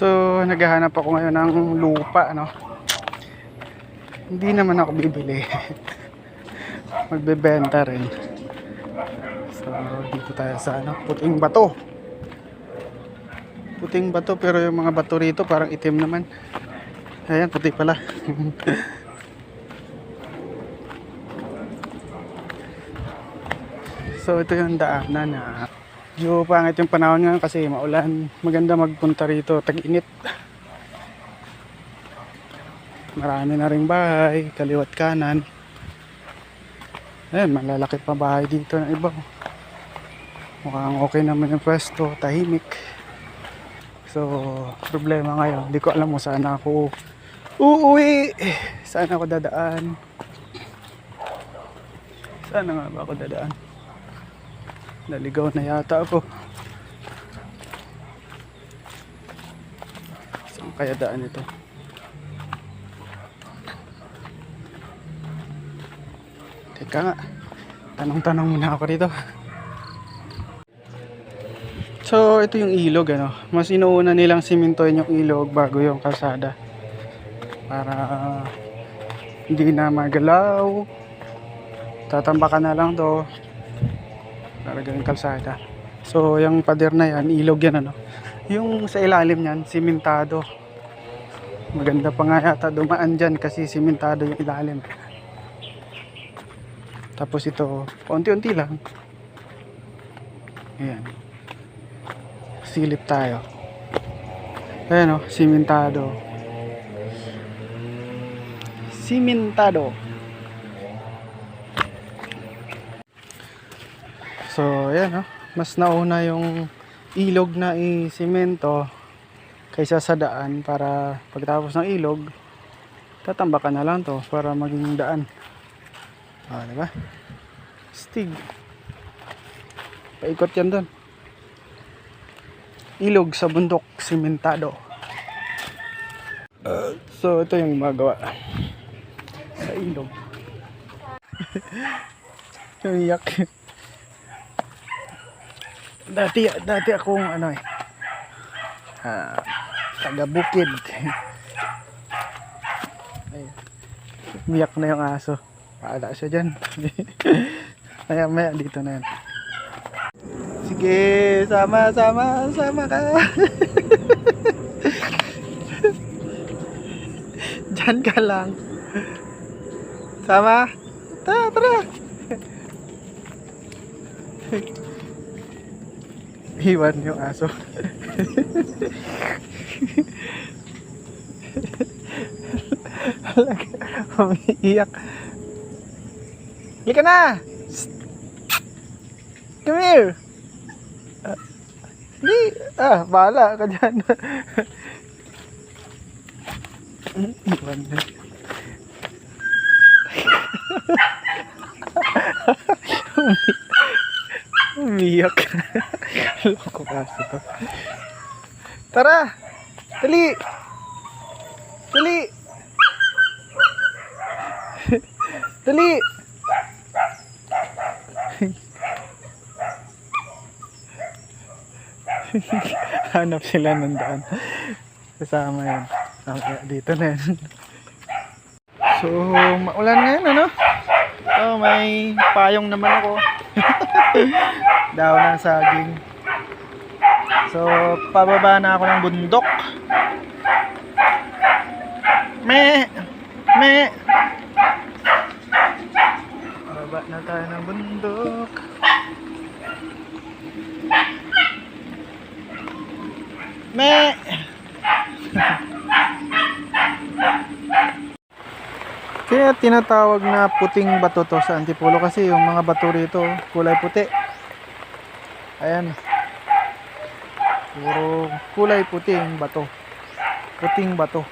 So, naghahanap ako ngayon ng lupa, ano. Hindi naman ako bibili. Magbebenta rin. So, dito tayo sa ano, puting bato. Puting bato pero yung mga bato rito parang itim naman. Ayan, puti pala. so, ito yung daanan na Medyo pangit yung panahon ngayon kasi maulan. Maganda magpunta rito, tag-init. Marami na ring bahay, kaliwat kanan. Ayan, malalaki pa bahay dito ng iba. Mukhang okay naman yung pwesto, tahimik. So, problema ngayon, hindi ko alam mo saan ako uuwi. Saan ako dadaan. Saan nga ba ako dadaan? Naligaw na yata ako. Saan kaya daan ito? Teka nga. Tanong-tanong muna ako rito. So, ito yung ilog, ano. Mas inuuna nilang simintoin yung ilog bago yung kalsada. Para hindi na magalaw. Tatambakan na lang to. Para gawing kalsada. So, yung pader na yan, ilog yan, ano. Yung sa ilalim niyan, simentado. Maganda pa nga yata dumaan dyan kasi simentado yung ilalim. Tapos ito, unti-unti lang. Ayan. Silip tayo. Ayan o, simentado. Simentado. So, ayan o. Mas nauna yung ilog na i-simento kaysa sa daan para pagtapos ng ilog, tatambakan na lang to para maging daan. Ah, di ba? Stig. Paikot yan doon. Ilog sa bundok, simentado. So, ito yung magawa sa ilog. Umiyak. Dati, dati akong ano eh, ah, taga bukid. Umiyak na yung aso. Paala siya dyan. maya maya dito na yan. Sige, sama, sama, sama ka. Diyan ka lang. Sama. Tara, tara. Iwan yung aso. Umiiyak. Halika na! Come here! Ah, Hindi! Ah, bahala ka dyan. Iwan na. Umiyak. Loko kaso to. Tara! Dali! Dali! Dali! Hanap sila ng daan. Kasama yan. Okay, dito na yan. So, maulan ngayon, ano? So, may payong naman ako. Daw ng saging. So, pababa na ako ng bundok. Me! Me! Baba na tayo ng bundok. Me! Kaya tinatawag na puting bato to sa Antipolo kasi yung mga bato rito kulay puti. Ayan. Puro kulay puting bato. Puting bato.